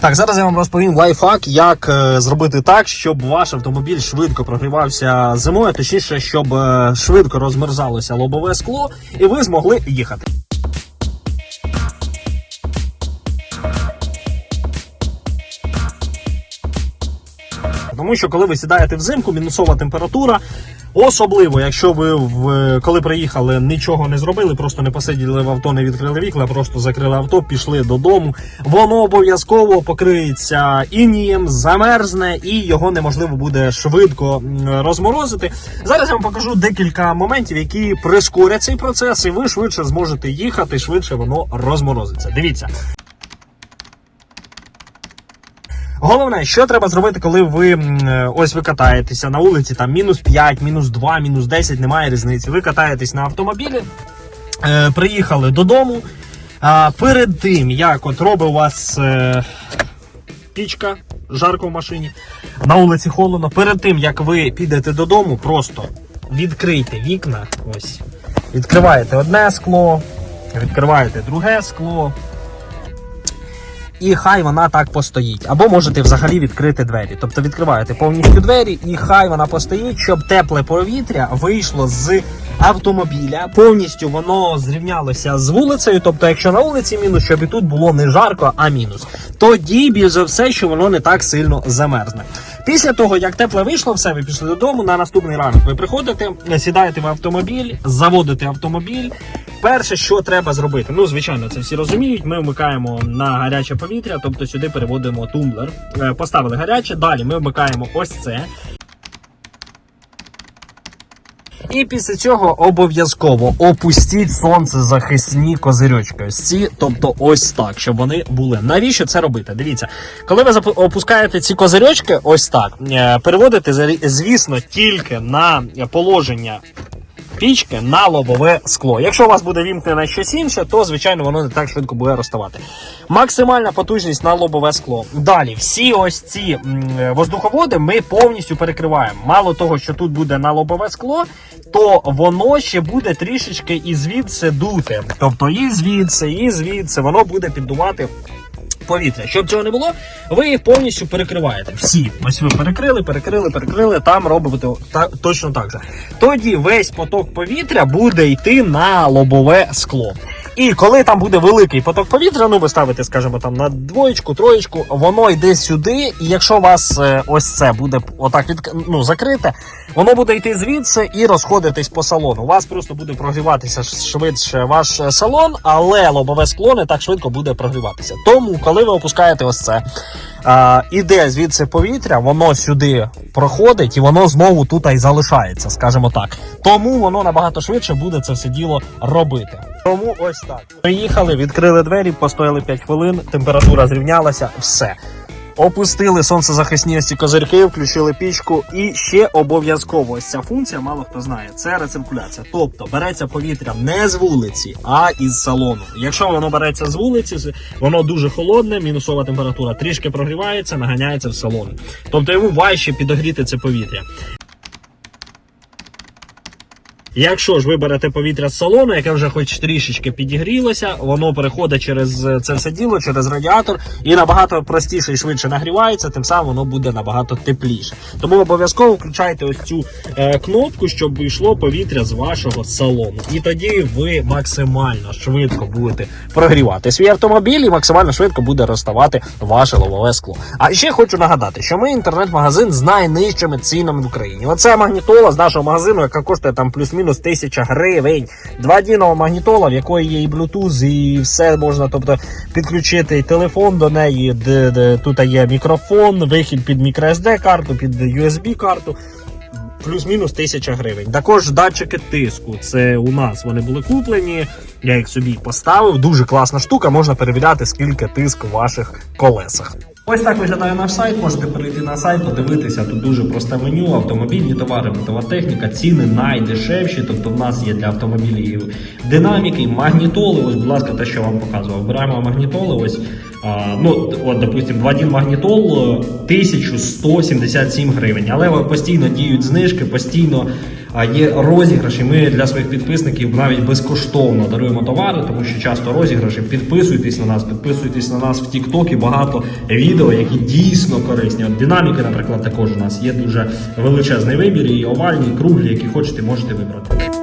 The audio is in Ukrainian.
Так, зараз я вам розповім лайфхак, як е, зробити так, щоб ваш автомобіль швидко прогрівався зимою, точніше, щоб е, швидко розмерзалося лобове скло, і ви змогли їхати. Тому що коли ви сідаєте взимку, мінусова температура. Особливо, якщо ви в коли приїхали, нічого не зробили, просто не посиділи в авто, не відкрили вікна, просто закрили авто, пішли додому. Воно обов'язково покриється інієм, замерзне і його неможливо буде швидко розморозити. Зараз я вам покажу декілька моментів, які прискорять цей процес, і ви швидше зможете їхати, швидше воно розморозиться. Дивіться. Головне, що треба зробити, коли ви е, ось ви катаєтеся на вулиці, там мінус 5, мінус 2, мінус 10, немає різниці. Ви катаєтесь на автомобілі, е, приїхали додому. А перед тим, як от робить у вас е, пічка, жарко в машині, на вулиці холодно, перед тим як ви підете додому, просто відкрийте вікна. Ось. Відкриваєте одне скло, відкриваєте друге скло і хай вона так постоїть. Або можете взагалі відкрити двері. Тобто відкриваєте повністю двері, і хай вона постоїть, щоб тепле повітря вийшло з автомобіля. Повністю воно зрівнялося з вулицею. Тобто, якщо на вулиці мінус, щоб і тут було не жарко, а мінус. Тоді більш за все, що воно не так сильно замерзне. Після того, як тепле вийшло, все, ви пішли додому. На наступний ранок ви приходите, сідаєте в автомобіль, заводите автомобіль. Перше, що треба зробити, ну звичайно, це всі розуміють. Ми вмикаємо на гаряче повітря, тобто сюди переводимо тумблер. Е, Поставили гаряче. Далі ми вмикаємо ось це. І після цього обов'язково опустіть сонцезахисні козирьочки. Ось ці, тобто ось так, щоб вони були. Навіщо це робити? Дивіться, коли ви опускаєте ці козирьочки, ось так, е, переводите, звісно, тільки на положення пічки на лобове скло. Якщо у вас буде вімкнене щось інше, то звичайно воно не так швидко буде розставати. Максимальна потужність на лобове скло. Далі, всі ось ці воздуховоди ми повністю перекриваємо. Мало того, що тут буде на лобове скло, то воно ще буде трішечки і звідси дути. Тобто і звідси, і звідси воно буде піддувати повітря. Щоб цього не було, ви їх повністю перекриваєте. Всі. Ось ви перекрили, перекрили, перекрили, там робите та, точно так же. Тоді весь поток повітря буде йти на лобове скло. І коли там буде великий поток повітря, ну ви ставите, скажімо, там на двоєчку, троєчку, воно йде сюди, і якщо у вас е, ось це буде отак від, ну, закрите, воно буде йти звідси і розходитись по салону. У вас просто буде прогріватися швидше ваш е, салон, але лобове скло не так швидко буде прогріватися. Тому, коли ви опускаєте ось це, а, іде звідси повітря, воно сюди проходить і воно знову тут і залишається, скажімо так. Тому воно набагато швидше буде це все діло робити. Тому ось так. Приїхали, відкрили двері, постояли 5 хвилин, температура зрівнялася, все. Опустили сонцезахисні ці козирки, включили пічку. І ще обов'язково ось ця функція, мало хто знає, це рециркуляція. Тобто береться повітря не з вулиці, а із салону. Якщо воно береться з вулиці, воно дуже холодне, мінусова температура трішки прогрівається, наганяється в салон. Тобто йому важче підогріти це повітря. Якщо ж ви берете повітря з салону, яке вже хоч трішечки підігрілося, воно переходить через е, це все діло, через радіатор і набагато простіше і швидше нагрівається, тим самим воно буде набагато тепліше. Тому обов'язково включайте ось цю е, кнопку, щоб йшло повітря з вашого салону. І тоді ви максимально швидко будете прогрівати свій автомобіль і максимально швидко буде розставати ваше лобове скло. А ще хочу нагадати, що ми інтернет-магазин з найнижчими цінами в Україні. Оце магнітола з нашого магазину, яка коштує там плюс-мінус тисяча гривень. Два дінова магнітола, в якої є і Bluetooth, і все можна, тобто підключити і телефон до неї, тут є мікрофон, вихід під microSD карту, під USB карту. Плюс-мінус тисяча гривень. Також датчики тиску. Це у нас вони були куплені. Я їх собі поставив. Дуже класна штука. Можна перевіряти, скільки тиск в ваших колесах. Ось так виглядає наш сайт. Можете перейти на сайт, подивитися. Тут дуже просте меню, автомобільні товари, мотова техніка, ціни найдешевші. Тобто в нас є для автомобілів динаміки, магнітоли. Ось, будь ласка, те, що вам показував. Беремо магнітоли. Ось ну, от, допустим, 2.1 магнітол е, 1177 гривень. Але постійно діють знижки, постійно є розіграші. Ми для своїх підписників навіть безкоштовно даруємо товари, тому що часто розіграші. Підписуйтесь на нас, підписуйтесь на нас в TikTok і багато відео, які дійсно корисні. От динаміки, наприклад, також у нас є дуже величезний вибір, і овальні, і круглі, які хочете, можете вибрати.